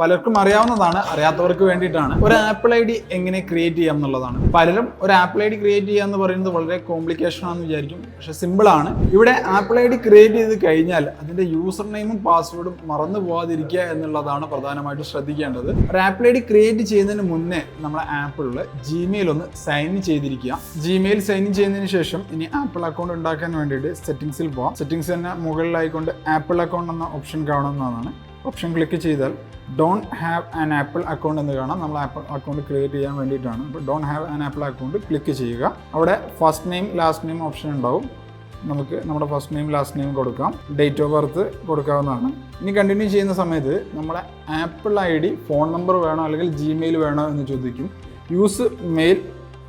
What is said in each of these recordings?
പലർക്കും അറിയാവുന്നതാണ് അറിയാത്തവർക്ക് വേണ്ടിയിട്ടാണ്. ഒരു ആപ്പിൾ ഐ ഡി എങ്ങനെ ക്രിയേറ്റ് ചെയ്യാം എന്നുള്ളതാണ്. പലരും ഒരു ആപ്പിൾ ഐ ഡി ക്രിയേറ്റ് ചെയ്യുക എന്ന് പറയുന്നത് വളരെ കോംപ്ലിക്കേഷൻ ആണെന്ന് വിചാരിക്കും പക്ഷെ സിമ്പിൾ ആണ്. ഇവിടെ ആപ്പിൾ ഐ ഡി ക്രിയേറ്റ് ചെയ്ത് കഴിഞ്ഞാൽ അതിന്റെ യൂസർ നെയിമും പാസ്വേഡും മറന്നു പോകാതിരിക്കുക എന്നുള്ളതാണ് പ്രധാനമായിട്ടും ശ്രദ്ധിക്കേണ്ടത്. ഒരു ആപ്പിൾ ഐ ഡി ക്രിയേറ്റ് ചെയ്യുന്നതിന് മുന്നേ നമ്മളെ ആപ്പിളിൽ ജിമെയിൽ ഒന്ന് സൈൻ ഇൻ ചെയ്തിരിക്കുക. ജിമെയിൽ സൈൻ ഇൻ ചെയ്യുന്നതിന് ശേഷം ഇനി ആപ്പിൾ അക്കൗണ്ട് ഉണ്ടാക്കാൻ വേണ്ടിയിട്ട് സെറ്റിംഗ്സിൽ പോവാം. സെറ്റിംഗ്സ് തന്നെ മുകളിലായിക്കൊണ്ട് ആപ്പിൾ അക്കൗണ്ട് എന്ന ഓപ്ഷൻ കാണുന്നതാണ്. ഓപ്ഷൻ ക്ലിക്ക് ചെയ്താൽ don't have an Apple account എന്ന് കാണാം. നമ്മൾ ആപ്പിൾ അക്കൗണ്ട് ക്രിയേറ്റ് ചെയ്യാൻ വേണ്ടിയിട്ടാണ്. അപ്പോൾ don't have an Apple account click ചെയ്യുക. അവിടെ first name last name option ഉണ്ടാവും. നമുക്ക് നമ്മുടെ ഫസ്റ്റ് നെയിം ലാസ്റ്റ് നെയിം കൊടുക്കാം. ഡേറ്റ് ഓഫ് ബർത്ത് കൊടുക്കാവുന്നതാണ്. ഇനി കണ്ടിന്യൂ ചെയ്യുന്ന സമയത്ത് നമ്മുടെ Apple I D phone number വേണോ അല്ലെങ്കിൽ ജിമെയിൽ വേണോ എന്ന് ചോദിക്കും. യൂസ് മെയിൽ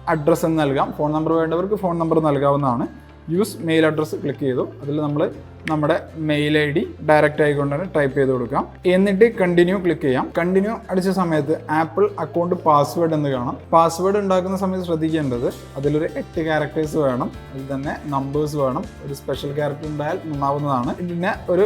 അഡ്രസ്സ് എന്ന് നൽകാം. ഫോൺ നമ്പർ വേണ്ടവർക്ക് ഫോൺ നമ്പർ നൽകാവുന്നതാണ്. യൂസ് മെയിൽ അഡ്രസ്സ് ക്ലിക്ക് ചെയ്തു. അതിൽ നമ്മൾ നമ്മുടെ മെയിൽ ഐ ഡി ഡയറക്റ്റ് ആയിക്കൊണ്ട് തന്നെ ടൈപ്പ് ചെയ്ത് കൊടുക്കാം. എന്നിട്ട് കണ്ടിന്യൂ ക്ലിക്ക് ചെയ്യാം. കണ്ടിന്യൂ അടിച്ച സമയത്ത് ആപ്പിൾ അക്കൗണ്ട് പാസ്വേഡ് എന്ന് കാണാം. പാസ്വേഡ് ഉണ്ടാക്കുന്ന സമയത്ത് ശ്രദ്ധിക്കേണ്ടത് അതിലൊരു എട്ട് ക്യാരക്ടേഴ്സ് വേണം. അതിൽ തന്നെ നമ്പേഴ്സ് വേണം. ഒരു സ്പെഷ്യൽ ക്യാരക്ടർ ഉണ്ടായാൽ നന്നാവുന്നതാണ്. പിന്നെ ഒരു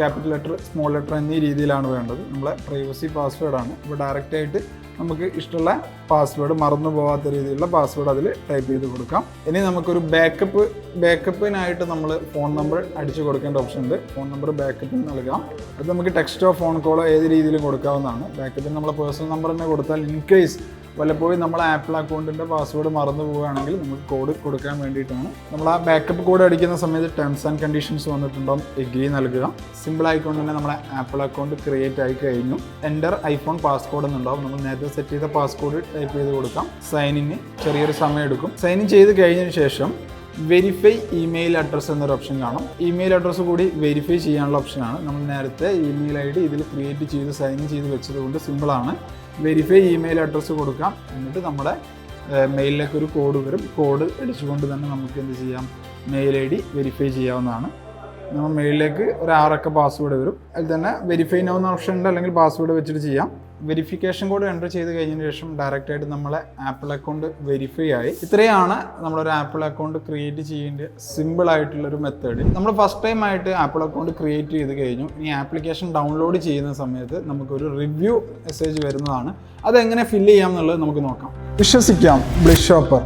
ക്യാപിറ്റൽ ലെറ്റർ സ്മോൾ ലെറ്റർ എന്നീ രീതിയിലാണ് വേണ്ടത്. നമ്മളെ പ്രൈവസി പാസ്വേഡാണ് ഇപ്പോൾ ഡയറക്റ്റ് ആയിട്ട് നമുക്ക് ഇഷ്ടമുള്ള പാസ്വേഡ് മറന്നു പോകാത്ത രീതിയിലുള്ള പാസ്വേഡ് അതിൽ ടൈപ്പ് ചെയ്ത് കൊടുക്കാം. ഇനി നമുക്കൊരു ബാക്കപ്പ് ബാക്കപ്പിനായിട്ട് നമ്മൾ ഫോൺ നമ്പർ അടിച്ചു കൊടുക്കേണ്ട ഓപ്ഷൻ ഉണ്ട്. ഫോൺ നമ്പർ ബാക്കപ്പിൽ നൽകാം. അത് നമുക്ക് ടെക്സ്റ്റോ ഫോൺ കോളോ ഏത് രീതിയിലും കൊടുക്കാവുന്നതാണ്. ബാക്കപ്പിൽ നമ്മളെ പേഴ്സണൽ നമ്പർ തന്നെ കൊടുത്താൽ ഇൻ കേസ് വല്ലപ്പോഴും നമ്മൾ ആപ്പിൾ അക്കൗണ്ടിന്റെ പാസ്വേഡ് മറന്നു പോവുകയാണെങ്കിൽ നമുക്ക് കോഡ് കൊടുക്കാൻ വേണ്ടിയിട്ടാണ്. നമ്മൾ ആ ബാക്കപ്പ് കോഡ് അടിക്കുന്ന സമയത്ത് ടേംസ് ആൻഡ് കണ്ടീഷൻസ് വന്നിട്ടുണ്ടോ എഗ്രി നൽകുക. സിമ്പിൾ ആയിക്കൊണ്ട് തന്നെ നമ്മളെ ആപ്പിൾ അക്കൗണ്ട് ക്രിയേറ്റ് ആയി കഴിഞ്ഞു. എന്റർ ഐഫോൺ പാസ്കോഡ് എന്നുണ്ടാവും. നമ്മൾ നേരത്തെ സെറ്റ് ചെയ്ത പാസ്കോഡ് ടൈപ്പ് ചെയ്ത് കൊടുക്കാം. സൈൻ ഇൻ ചെറിയൊരു സമയം എടുക്കും. സൈൻ ഇൻ ചെയ്ത് കഴിഞ്ഞതിന് ശേഷം വെരിഫൈ ഇമെയിൽ അഡ്രസ്സ് എന്നൊരു ഓപ്ഷൻ കാണും. ഇമെയിൽ അഡ്രസ്സ് കൂടി വെരിഫൈ ചെയ്യാനുള്ള ഓപ്ഷനാണ് നമ്മൾ നേരത്തെ ഇമെയിൽ ഐ ഡി ഇതിൽ ക്രിയേറ്റ് ചെയ്ത് സൈൻ ചെയ്ത് വെച്ചതുകൊണ്ട് സിമ്പിളാണ് വെരിഫൈ ഇമെയിൽ അഡ്രസ്സ് കൊടുക്കാം. എന്നിട്ട് നമ്മുടെ മെയിലിലേക്ക് ഒരു കോഡ് വരും. കോഡ് അടിച്ചുകൊണ്ട് തന്നെ നമുക്ക് എന്ത് ചെയ്യാം? മെയിൽ ഐ ഡി വെരിഫൈ ചെയ്യാവുന്നതാണ്. നമ്മൾ മെയിലിലേക്ക് ഒരു ആറക്ക പാസ്വേഡ് വരും. അതിൽ തന്നെ വെരിഫൈ നോ എന്ന ഓപ്ഷൻ ഉണ്ട് അല്ലെങ്കിൽ പാസ്വേഡ് വെച്ചിട്ട് ചെയ്യാം. വെരിഫിക്കേഷൻ കോഡ് എന്റർ ചെയ്ത് കഴിഞ്ഞതിന് ശേഷം ഡയറക്റ്റ് ആയിട്ട് നമ്മളെ ആപ്പിൾ അക്കൗണ്ട് വെരിഫൈ ആയി. ഇത്രയാണ് നമ്മളൊരു ആപ്പിൾ അക്കൗണ്ട് ക്രിയേറ്റ് ചെയ്യേണ്ട സിമ്പിൾ ആയിട്ടുള്ളൊരു മെത്തേഡ് നമ്മൾ ഫസ്റ്റ് ടൈം ആയിട്ട് ആപ്പിൾ അക്കൗണ്ട് ക്രിയേറ്റ് ചെയ്ത് കഴിഞ്ഞു. ഈ ആപ്ലിക്കേഷൻ ഡൗൺലോഡ് ചെയ്യുന്ന സമയത്ത് നമുക്കൊരു റിവ്യൂ മെസ്സേജ് വരുന്നതാണ്. അതെങ്ങനെ ഫില്ല് ചെയ്യാം എന്നുള്ളത് നമുക്ക് നോക്കാം. വിശ്വസിക്കാം ബ്ലിഷ് ഷോപ്പർ